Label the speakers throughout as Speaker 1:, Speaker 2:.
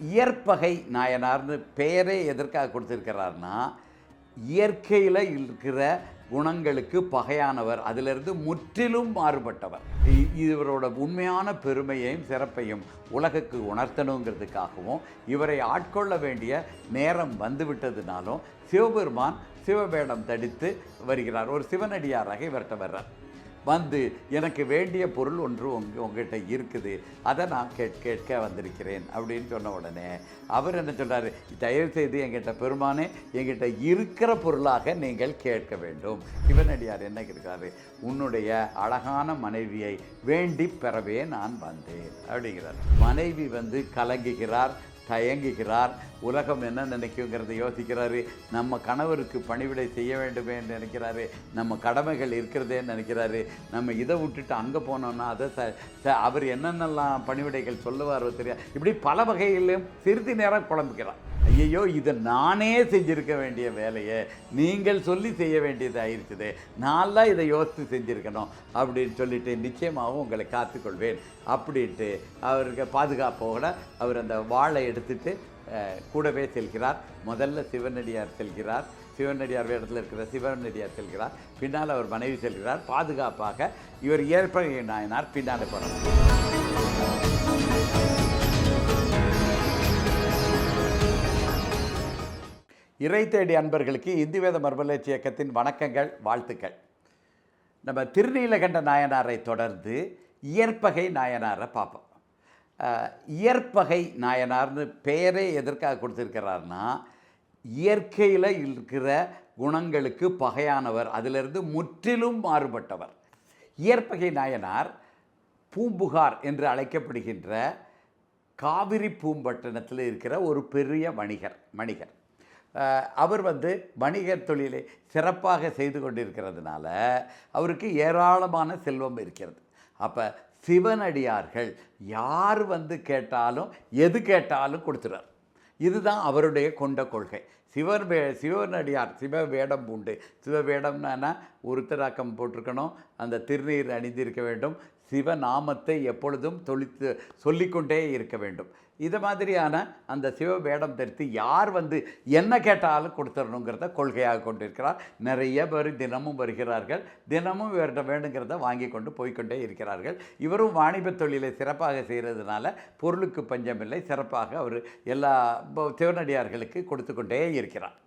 Speaker 1: இயற்பகை நாயனார்னு பெயரே எதற்காக கொடுத்துருக்கிறார்னா இயற்கையில் இருக்கிற குணங்களுக்கு பகையானவர். அதிலிருந்து முற்றிலும் மாறுபட்டவர். இ- இவரோட உண்மையான பெருமையையும் சிறப்பையும் உலகுக்கு உணர்த்தணுங்கிறதுக்காகவும் இவரை ஆட்கொள்ள வேண்டிய நேரம் வந்துவிட்டதுனாலும் சிவபெருமான் சிவவேடம் தடித்து வருகிறார். ஒரு சிவனடியாராக இவர்கிட்ட வர்றார். வந்து எனக்கு வேண்டிய பொருள் ஒன்று உங்க உங்ககிட்ட இருக்குது. அதை நான் கேட் கேட்க வந்திருக்கிறேன் அப்படின்னு சொன்ன உடனே அவர் என்ன சொல்கிறார் தயவு செய்து எங்கிட்ட பெருமானே எங்கிட்ட இருக்கிற பொருளாக நீங்கள் கேட்க வேண்டும். சிவனடியார் என்ன கேட்கிறாரு உன்னுடைய அழகான மனைவியை வேண்டி பெறவே நான் வந்தேன். அப்படிங்கிறார். மனைவி வந்து கலங்குகிறார். தயங்குகிறார். உலகம் என்ன நினைக்குங்கிறத யோசிக்கிறாரு. நம்ம கணவருக்கு பணிவிடை செய்ய வேண்டுமே நினைக்கிறாரு. நம்ம கடமைகள் இருக்கிறதேன்னு நினைக்கிறாரு. நம்ம இதை விட்டுட்டு அங்கே போனோம்னா அதை ச அவர் என்னென்னலாம் பணிவிடைகள் சொல்லுவாரோ தெரியாது இப்படி பல வகையிலும் சிறிது நேரம் குழம்புகிறார். ஐயையோ இதை நானே செஞ்சிருக்க வேண்டிய வேலையை. நீங்கள் சொல்லி செய்ய வேண்டியது ஆயிருக்குது நான் தான் இதை யோசித்து செஞ்சுருக்கணும் அப்படின்னு சொல்லிட்டு நிச்சயமாகவும் உங்களை காத்துக்கொள்வேன் அப்படின்ட்டு அவருக்கு பாதுகாப்போட அவர் அந்த வாளை எடுத்துட்டு கூடவே செல்கிறார். முதல்ல சிவனடியார் செல்கிறார். சிவனடியார் இடத்துல இருக்கிற சிவனடியார் செல்கிறார். பின்னால் அவர் மனைவி செல்கிறார். பாதுகாப்பாக இவர் ஏற்ப நாயனார் பின்னால் போகிறார் இறை தேடி அன்பர்களுக்கு இந்து வேத மர்மலட்சி இயக்கத்தின் வணக்கங்கள் வாழ்த்துக்கள். நம்ம திருநீலகண்ட நாயனாரை தொடர்ந்து இயற்பகை நாயனாரை பார்ப்போம். இயற்பகை நாயனார்னு பெயரே எதற்காக கொடுத்துருக்கிறார்னா இயற்கையில் இருக்கிற குணங்களுக்கு பகையானவர் அதிலிருந்து முற்றிலும் மாறுபட்டவர். இயற்பகை நாயனார் பூம்புகார் என்று அழைக்கப்படுகின்ற காவிரி பூம்பட்டினத்தில் இருக்கிற ஒரு பெரிய வணிகர் வணிகர். அவர் வந்து வணிகத் தொழிலை சிறப்பாக செய்து கொண்டிருக்கிறதுனால அவருக்கு ஏராளமான செல்வம் இருக்கிறது. அப்போ சிவனடியார்கள் யார் வந்து கேட்டாலும் எது கேட்டாலும் கொடுத்துறார். இதுதான் அவருடைய கொண்ட கொள்கை. சிவன் வே சிவனடியார் சிவ வேடம் பூண்டு. சிவ வேடம்னா உருத்தராக்கம் போட்டிருக்கணும். அந்த திருநீர் அணிந்திருக்க வேண்டும். சிவநாமத்தை எப்பொழுதும் தொழித்து சொல்லிக்கொண்டே இருக்க வேண்டும். இது மாதிரியான அந்த சிவ வேடம் தரித்து யார் வந்து என்ன கேட்டாலும் கொடுத்துடணுங்கிறத கொள்கையாக கொண்டிருக்கிறார். நிறைய பேர் தினமும் வருகிறார்கள். தினமும் இவர்கிட்ட வேணுங்கிறத வாங்கி கொண்டு போய்க்கொண்டே இருக்கிறார்கள். இவரும் வாணிப தொழிலை சிறப்பாக செய்கிறதுனால பொருளுக்கு பஞ்சமில்லை. சிறப்பாக அவர் எல்லா சிவனடியார்களுக்கு கொடுத்து கொண்டே இருக்கிறார்.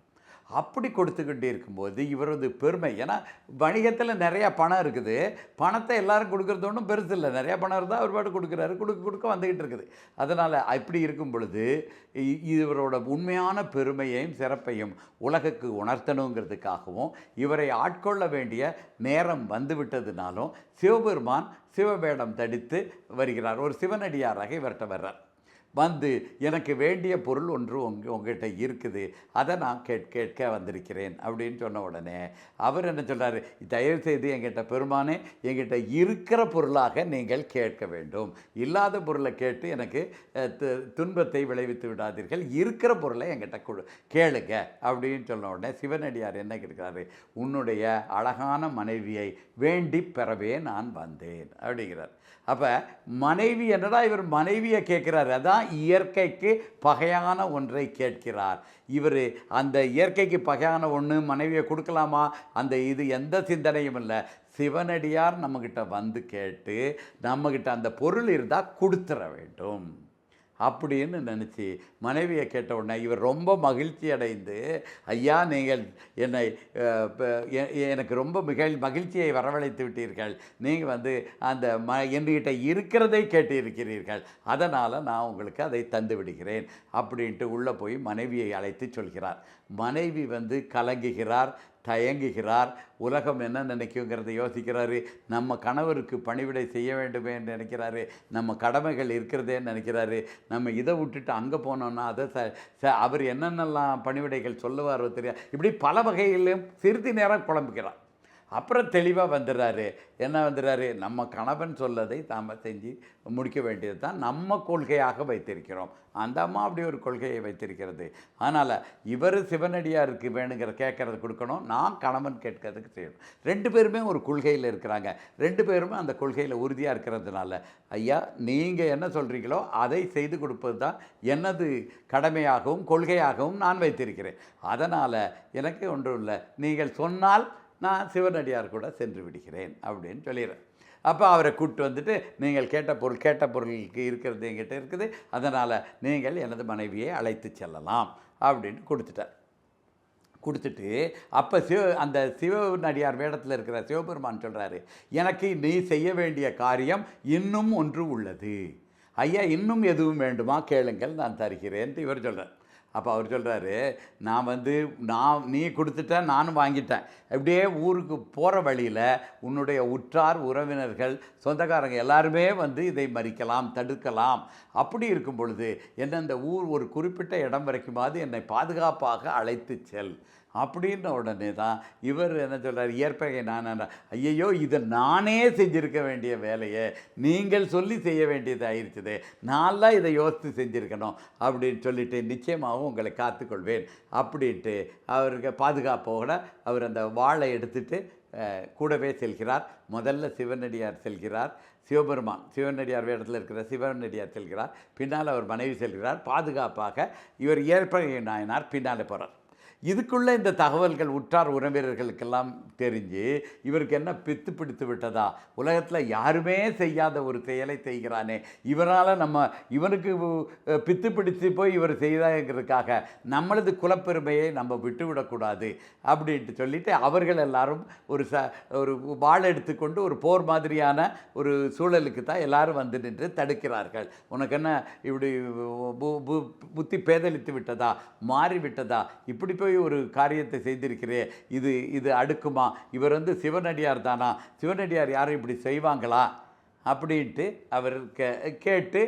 Speaker 1: அப்படி கொடுத்துக்கிட்டே இருக்கும்போது இவரது பெருமை ஏன்னா வணிகத்தில் நிறையா பணம் இருக்குது. பணத்தை எல்லாரும் கொடுக்குறது ஒன்றும் பெருசு இல்லை. நிறையா பணம் இருந்தால் அவர் பாட்டு கொடுக்குறாரு. கொடுக்க கொடுக்க வந்துக்கிட்டு இருக்குது. அதனால் அப்படி இருக்கும் பொழுது இ- இவரோட உண்மையான பெருமையையும் சிறப்பையும் உலகுக்கு உணர்த்தணுங்கிறதுக்காகவும் இவரை ஆட்கொள்ள வேண்டிய நேரம் வந்துவிட்டதுனாலும் சிவபெருமான் சிவவேடம் தடித்து வருகிறார். ஒரு சிவனடியாராக இவர்கிட்ட வர்றார். வந்து எனக்கு வேண்டிய பொருள் ஒன்று உங்க உங்ககிட்ட இருக்குது அதை நான் கேட் கேட்க வந்திருக்கிறேன் அப்படின்னு சொன்ன உடனே அவர் என்ன சொல்கிறார் தயவு செய்து எங்கிட்ட பெருமானே எங்கிட்ட இருக்கிற பொருளாக நீங்கள் கேட்க வேண்டும். இல்லாத பொருளை கேட்டு எனக்கு து- துன்பத்தை விளைவித்து விடாதீர்கள். இருக்கிற பொருளை எங்கிட்ட கொடு கேளுங்க. அப்படின்னு சொன்ன உடனே சிவனடியார் என்ன கேட்கிறாரு உன்னுடைய அழகான மனைவியை வேண்டி பெறவே நான் வந்தேன். அப்படிங்கிறார். அப்போ மனைவி என்னடா இவர் மனைவியை கேட்குறாரு? அதான் இயற்கைக்கு பகையான ஒன்றை கேட்கிறார். இவர் அந்த இயற்கைக்கு பகையான ஒன்று மனைவியை கொடுக்கலாமா? அந்த இது எந்த சிந்தனையும் இல்லை. சிவனடியார் நம்மக்கிட்ட வந்து கேட்டு நம்மக்கிட்ட அந்த பொருள் இருந்தால் கொடுத்துற வேண்டும். அப்படின்னு நினச்சி மனைவியை கேட்ட உடனே இவர் ரொம்ப மகிழ்ச்சி அடைந்து ஐயா நீங்கள் என்னை எனக்கு ரொம்ப மிகழ் மகிழ்ச்சியை வரவழைத்து விட்டீர்கள். நீங்கள் வந்து அந்த ம என்கிட்ட இருக்கிறதை கேட்டிருக்கிறீர்கள். அதனால் நான் உங்களுக்கு அதை தந்து விடுகிறேன். அப்படின்ட்டு உள்ளே போய் மனைவியை அழைத்து சொல்கிறார். மனைவி வந்து கலங்குகிறார். தயங்குகிறார். உலகம் என்ன நினைக்குங்கிறத யோசிக்கிறாரு. நம்ம கணவருக்கு பணிவிடை செய்ய வேண்டுமே நினைக்கிறாரு. நம்ம கடமைகள் இருக்கிறதேன்னு நினைக்கிறாரு. நம்ம இதை விட்டுட்டு அங்கே போனோம்னா அதை ச ச- அவர் என்னென்னலாம் பணிவிடைகள் சொல்லுவாரோ தெரியாது இப்படி பல வகைகளிலும் சிறிது நேரம் குழம்புகிறார். அப்புறம் தெளிவாக வந்துடுறாரு. என்ன வந்துடுறாரு? நம்ம கணவன் சொல்லதை தாம் செஞ்சு முடிக்க வேண்டியது தான் நம்ம கொள்கையாக வைத்திருக்கிறோம். அந்த அம்மா அப்படி ஒரு கொள்கையை வைத்திருக்கிறது. அதனால் இவர் சிவனடியாருக்கு வேணுங்கிற கேட்கறது கொடுக்கணும். நான் கணவன் கேட்கறதுக்கு செய்யணும். ரெண்டு பேருமே ஒரு கொள்கையில் இருக்கிறாங்க. ரெண்டு பேருமே அந்த கொள்கையில் உறுதியாக இருக்கிறதுனால ஐயா நீங்கள் என்ன சொல்கிறீங்களோ அதை செய்து கொடுப்பது தான் எனது கடமையாகவும் கொள்கையாகவும் நான் வைத்திருக்கிறேன். அதனால் எனக்கு ஒன்றும் இல்லை. நீங்கள் சொன்னால் நான் சிவனடியார் கூட சென்று விடுகிறேன் அப்படின்னு சொல்லிடுறேன். அப்போ அவரை கூப்பிட்டு வந்துட்டு நீங்கள் கேட்ட பொருள் கேட்ட பொருளுக்கு இருக்கிறது என்கிட்ட இருக்குது. அதனால் நீங்கள் எனது மனைவியை அழைத்து செல்லலாம் அப்படின்னு கொடுத்துட்டார். கொடுத்துட்டு அப்போ சிவ அந்த சிவனடியார் வேடத்தில் இருக்கிற சிவபெருமான் சொல்கிறாரு எனக்கு நீ செய்ய வேண்டிய காரியம் இன்னும் ஒன்று உள்ளது. ஐயா இன்னும் எதுவும் வேண்டுமா? கேளுங்கள் நான் தருகிறேன் இவர் சொல்கிறார் அப்போ அவர் சொல்கிறாரு நான் வந்து நான் நீ கொடுத்துட்டேன் நானும் வாங்கிட்டேன். அப்படியே ஊருக்கு போகிற வழியில் உன்னுடைய உற்றார் உறவினர்கள் சொந்தக்காரங்க எல்லாருமே வந்து இதை மறிக்கலாம் தடுக்கலாம். அப்படி இருக்கும் பொழுது என்ன இந்த ஊர் ஒரு குறிப்பிட்ட இடம் வரைக்குமாவது என்னை பாதுகாப்பாக அழைத்து செல். அப்படின்ன உடனே தான் இவர் என்ன சொல்கிறார் இயற்பகை நான் ஐயையோ இதை நானே செஞ்சிருக்க வேண்டிய வேலையை. நீங்கள் சொல்லி செய்ய வேண்டியது ஆயிடுச்சுது நான்லாம் இதை யோசித்து செஞ்சுருக்கணும் அப்படின்னு சொல்லிட்டு நிச்சயமாகவும் உங்களை காத்துக்கொள்வேன் அப்படின்ட்டு அவருக்கு பாதுகாப்போட அவர் அந்த வாளை எடுத்துட்டு கூடவே செல்கிறார். முதல்ல சிவனடியார் செல்கிறார். சிவபெருமான் சிவனடியார் வேடத்தில் இருக்கிற சிவனடியார் செல்கிறார். பின்னால் அவர் மனைவி செல்கிறார். பாதுகாப்பாக இவர் ஏற்பகை நாயனார் பின்னால் போகிறார் இதுக்குள்ளே இந்த தகவல்கள் உற்றார் உறவினர்களுக்கெல்லாம் தெரிஞ்சு இவருக்கு என்ன பித்து பிடித்து விட்டதா? உலகத்தில் யாருமே செய்யாத ஒரு செயலை செய்கிறானே. இவரால் நம்ம இவனுக்கு பித்து பிடித்து போய் இவர் செய்தாங்கிறதுக்காக நம்மளது குலப்பெருமையை நம்ம விட்டுவிடக்கூடாது அப்படின்ட்டு சொல்லிவிட்டு அவர்கள் எல்லாரும் ஒரு ச ஒரு வாள் எடுத்துக்கொண்டு ஒரு போர் மாதிரியான ஒரு சூழலுக்கு தான் எல்லாரும் வந்து நின்று தடுக்கிறார்கள். உனக்கு என்ன இப்படி பு- பு- புத்தி பேதலித்து விட்டதா? மாறி விட்டதா இப்படி போய் ஒரு காரியத்தை செய்திருக்கிறே இது இது அடுக்குமா? இவர் வந்து சிவனடியார் தானா? சிவனடியார் யாரும் இப்படி செய்வாங்களா? அப்படின்ட்டு அவர் கே கேட்டு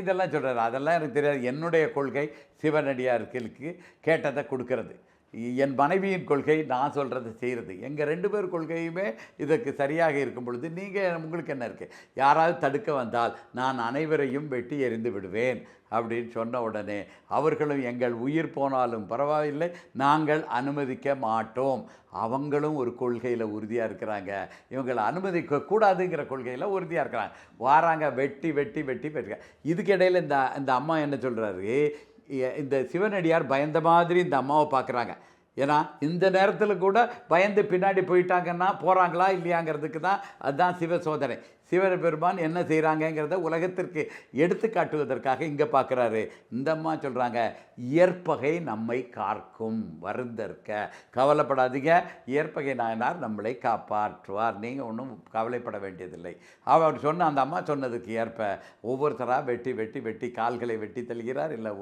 Speaker 1: இதெல்லாம் சொல்கிறார் அதெல்லாம் எனக்கு தெரியாது. என்னுடைய கொள்கை சிவனடியார்களுக்கு கேட்டதை கொடுக்கறது. என் மனைவியின் கொள்கை நான் சொல்கிறத செய்கிறது எங்கள் ரெண்டு பேர் கொள்கையுமே இதற்கு சரியாக இருக்கும் பொழுது நீங்கள் உங்களுக்கு என்ன இருக்குது யாராவது தடுக்க வந்தால் நான் அனைவரையும் வெட்டி எறிந்து விடுவேன் அப்படின்னு சொன்ன உடனே அவர்களும் எங்கள் உயிர் போனாலும் பரவாயில்லை நாங்கள் அனுமதிக்க மாட்டோம். அவங்களும் ஒரு கொள்கையில் உறுதியாக இருக்கிறாங்க. இவங்களை அனுமதிக்க கூடாதுங்கிற கொள்கையில் உறுதியாக இருக்கிறாங்க. வாராங்க வெட்டி வெட்டி வெட்டி வெட்டி. இதுக்கிடையில் இந்த இந்த அம்மா என்ன சொல்கிறாரு இந்த சிவனடியார் பயந்த மாதிரி இந்த அம்மாவை பார்க்குறாங்க. ஏன்னா இந்த நேரத்தில் கூட பயந்து பின்னாடி போயிட்டாங்கன்னா போகிறாங்களா இல்லையாங்கிறதுக்கு தான் அதுதான் சிவ சோதனை சிவபெருமான் என்ன செய்கிறாங்கங்கிறத உலகத்திற்கு எடுத்து காட்டுவதற்காக இங்கே பார்க்குறாரு இந்த அம்மா சொல்கிறாங்க இயற்பகை நம்மை காக்கும் வருந்தற்க கவலைப்படாதீங்க இயற்பகை நாயனார் நம்மளை காப்பாற்றுவார். நீங்கள் ஒன்றும் கவலைப்பட வேண்டியதில்லை. அவர் சொன்ன அந்த அம்மா சொன்னதுக்கு ஏற்ப ஒவ்வொருத்தராக வெட்டி வெட்டி வெட்டி கால்களை வெட்டி தள்ளுகிறார் இல்லை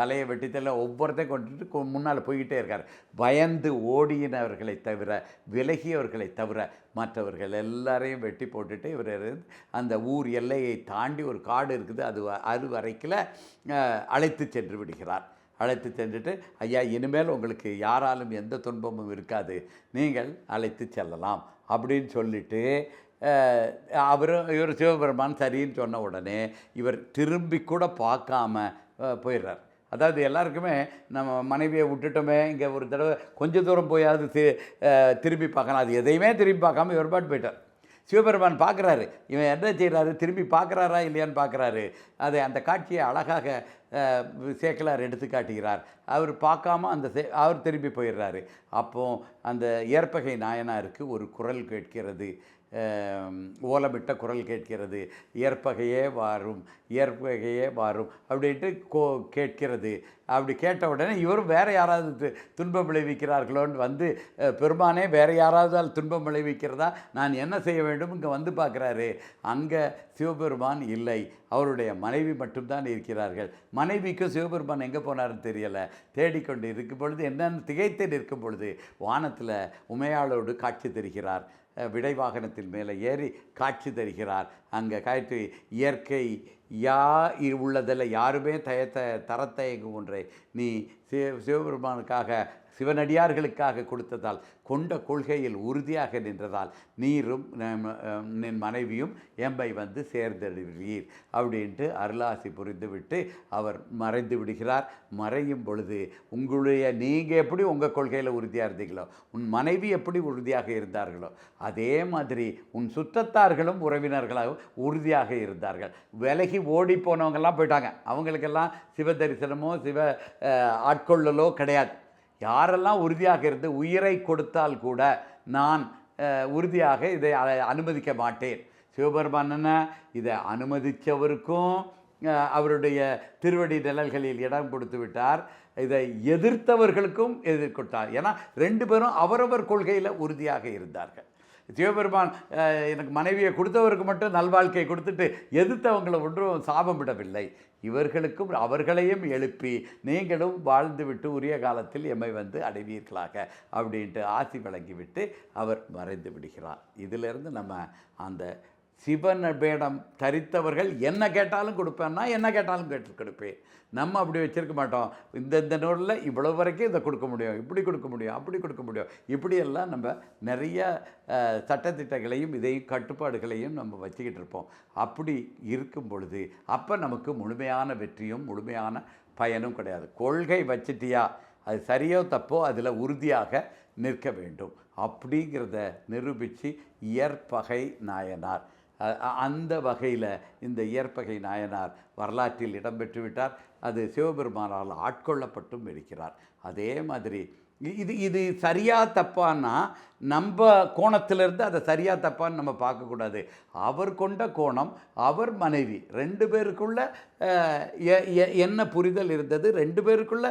Speaker 1: தலையை வெட்டி தள்ள ஒவ்வொருத்தையும் கொண்டுட்டு முன்னால் போய்கிட்டே இருக்கார். பயந்து ஓடியினவர்களை தவிர விலகியவர்களை தவிர மற்றவர்கள் எல்லாரையும் வெட்டி போட்டுட்டு இவர் அந்த ஊர் எல்லையை தாண்டி ஒரு காடு இருக்குது அது வ- அது வரைக்கில் அழைத்து சென்று விடுகிறார். அழைத்து சென்றுட்டு ஐயா இனிமேல் உங்களுக்கு யாராலும் எந்த துன்பமும் இருக்காது. நீங்கள் அழைத்து செல்லலாம். அப்படின்னு சொல்லிட்டு அவரும் இவர் சிவபெருமான் சரின்னு சொன்ன உடனே இவர் திரும்பி கூட பார்க்காம போயிடுறார். அதாவது எல்லாருக்குமே நம்ம மனைவியை விட்டுட்டோமே இங்கே ஒரு தடவை கொஞ்சம் தூரம் போயாவது தி- திரும்பி பார்க்கலாம். அது எதையுமே திரும்பி பார்க்காம ஒருபாட்டு போயிட்டார். சிவபெருமான் பார்க்குறாரு. இவன் என்ன செய்கிறாரு திரும்பி பார்க்குறாரா இல்லையான்னு பார்க்குறாரு. அதை அந்த காட்சியை அழகாக சேக்கலார் எடுத்து காட்டுகிறார். அவர் பார்க்காம அந்த சே அவர் திரும்பி போயிடுறாரு. அப்போ அந்த ஏற்பகை நாயனாருக்கு ஒரு குரல் கேட்கிறது. ஓலமிட்ட குரல் கேட்கிறது. ஏற்பகையே வாரும் ஏற்பகையே வாரும் அப்படின்ட்டு கோ கேட்கிறது. அப்படி கேட்ட உடனே இவரும் வேறு யாராவது துன்பம் விளைவிக்கிறார்களோன்னு வந்து பெருமானே வேறு யாராவது துன்பம் விளைவிக்கிறதா? நான் என்ன செய்ய வேண்டும்? இங்கே வந்து பார்க்குறாரு. அங்கே சிவபெருமான் இல்லை. அவருடைய மனைவி மட்டும்தான் இருக்கிறார்கள். மனைவிக்கும் சிவபெருமான் எங்கே போனாருன்னு தெரியலை. தேடிக்கொண்டு இருக்கும் பொழுது என்னென்னு திகைத்து நிற்கும் பொழுது வானத்தில் உமையாளோடு காட்சி தருகிறார். விடை வாகனத்தின் மேலே ஏறி காட்சி தருகிறார். அங்கே காய்ச்சி இயற்கை யா இ- உள்ளதில் யாருமே தயத்த தரத்தயங்கும் ஒன்றை. நீ சிவ சிவபெருமானுக்காக சிவனடியார்களுக்காக கொடுத்ததால் கொண்ட கொள்கையில் உறுதியாக நின்றதால் நீரும் என் மனைவியும் எம்பை வந்து சேர்ந்தெடுவீர் அப்படின்ட்டு அருளாசி புரிந்துவிட்டு அவர் மறைந்து விடுகிறார். மறையும் பொழுது உங்களுடைய நீங்கள் எப்படி உங்கள் கொள்கையில் உறுதியாக இருந்தீங்களோ உன் மனைவி எப்படி உறுதியாக இருந்தார்களோ அதே மாதிரி உன் சுற்றத்தார்களும் உறவினர்களாக உறுதியாக இருந்தார்கள். விலகி ஓடி போனவங்கெல்லாம் போயிட்டாங்க. அவங்களுக்கெல்லாம் சிவ தரிசனமோ சிவ ஆட்கொள்ளலோ கிடையாது. யாரெல்லாம் உறுதியாக இருந்து உயிரை கொடுத்தால் கூட நான் உறுதியாக இதை அனுமதிக்க மாட்டேன். சிவபெருமான் இதை அனுமதித்தவருக்கும் அவருடைய திருவடி நிழல்களில் இடம் கொடுத்து விட்டார். இதை எதிர்த்தவர்களுக்கும் எதிர்கொட்டார். ஏன்னா ரெண்டு பேரும் அவரவர் கொள்கையில் உறுதியாக இருந்தார்கள். சிவபெருமான் எனக்கு மனைவியை கொடுத்தவருக்கு மட்டும் நல்வாழ்க்கை கொடுத்துட்டு எதிர்த்தவங்களை ஒன்றும் சாபம் விடவில்லை. இவர்களுக்கும் அவர்களையும் எழுப்பி நீங்களும் வாழ்ந்துவிட்டு உரிய காலத்தில் எம்மை வந்து அடைவீர்களாக அப்படின்ட்டு ஆசி வழங்கிவிட்டு அவர் மறைந்து விடுகிறார். இதிலிருந்து நம்ம அந்த சிவன் வேடம் தரித்தவர்கள் என்ன கேட்டாலும் கொடுப்பேன்னா என்ன கேட்டாலும் கேட்டு கொடுப்பேன். நம்ம அப்படி வச்சுருக்க மாட்டோம். இந்த இந்த நூலில் இவ்வளோ வரைக்கும் இதை கொடுக்க முடியும் இப்படி கொடுக்க முடியும் அப்படி கொடுக்க முடியும். இப்படியெல்லாம் நம்ம நிறைய சட்டத்திட்டங்களையும் இதையும் கட்டுப்பாடுகளையும் நம்ம வச்சுக்கிட்டு இருப்போம். அப்படி இருக்கும் பொழுது அப்போ நமக்கு முழுமையான வெற்றியும் முழுமையான பயனும் கிடையாது. கொள்கை வச்சிட்டியா அது சரியோ தப்போ அதில் உறுதியாக நிற்க வேண்டும். அப்படிங்கிறத நிரூபித்து இயற்பகை நாயனார். அந்த வகையில் இந்த இயற்பகை நாயனார் வரலாற்றில் இடம்பெற்று விட்டார் அது சிவபெருமானால் ஆட்கொள்ளப்பட்டும் இருக்கிறார். அதே மாதிரி இது இது சரியா தப்பான்னா நம்ம கோணத்திலிருந்து அதை சரியாக தப்பான்னு நம்ம பார்க்கக்கூடாது. அவர் கொண்ட கோணம் அவர் மனைவி ரெண்டு பேருக்குள்ள எ- எ- என்ன புரிதல் இருந்தது? ரெண்டு பேருக்குள்ள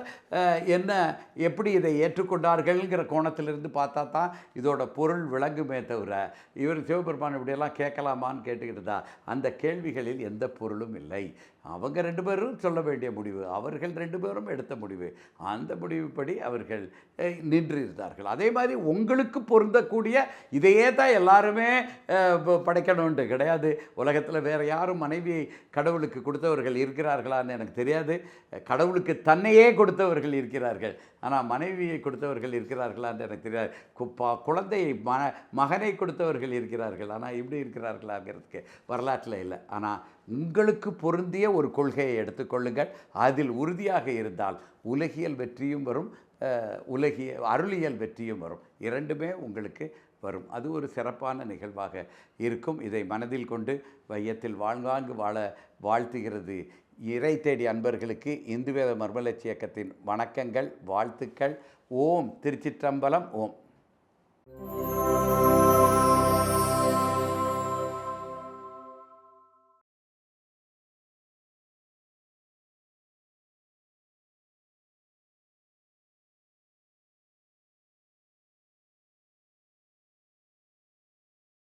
Speaker 1: என்ன எப்படி இதை ஏற்றுக்கொண்டார்கள்ங்கிற கோணத்திலிருந்து பார்த்தா தான் இதோட பொருள் விளங்குமே தவிர இவர் சிவபெருமான் இப்படியெல்லாம் கேட்கலாமான்னு கேட்டுக்கிட்டு அந்த கேள்விகளில் எந்த பொருளும் இல்லை. அவங்க ரெண்டு பேரும் சொல்ல வேண்டிய முடிவு அவர்கள் ரெண்டு பேரும் எடுத்த முடிவு. அந்த முடிவுப்படி அவர்கள் நின்று நின்றிருந்தார்கள். அதே மாதிரி உங்களுக்கு பொருந்தக்கூடிய இதையே தான் எல்லாருமே படைக்கணும்ன்ட்டு ப- கிடையாது. உலகத்தில் வேறு யாரும் மனைவியை கடவுளுக்கு கொடுத்தவர்கள் இருக்கிறார்களான்னு எனக்கு தெரியாது. கடவுளுக்கு தன்னையே கொடுத்தவர்கள் இருக்கிறார்கள். ஆனால் மனைவியை கொடுத்தவர்கள் இருக்கிறார்களான்னு எனக்கு தெரியாது. குப்பா குழந்தையை ம மகனை கொடுத்தவர்கள் இருக்கிறார்கள். ஆனால் இப்படி இருக்கிறார்களாங்கிறதுக்கு வரலாற்றில் இல்லை. ஆனால் உங்களுக்கு பொருந்திய ஒரு கொள்கையை எடுத்துக்கொள்ளுங்கள் அதில் உறுதியாக இருந்தால் உலகியல் வெற்றியும் வரும் உலகிய அருளியல் வெற்றியும் வரும். இரண்டுமே உங்களுக்கு வரும். அது ஒரு சிறப்பான நிகழ்வாக இருக்கும். இதை மனதில் கொண்டு வையத்தில் வாழ்வாங்கு வாழ வாழ்த்துகிறது இறை தேடி அன்பர்களுக்கு இந்து வேத மர்மலட்சி இயக்கத்தின் வணக்கங்கள் வாழ்த்துக்கள். ஓம் திருச்சிற்றம்பலம். ஓம்.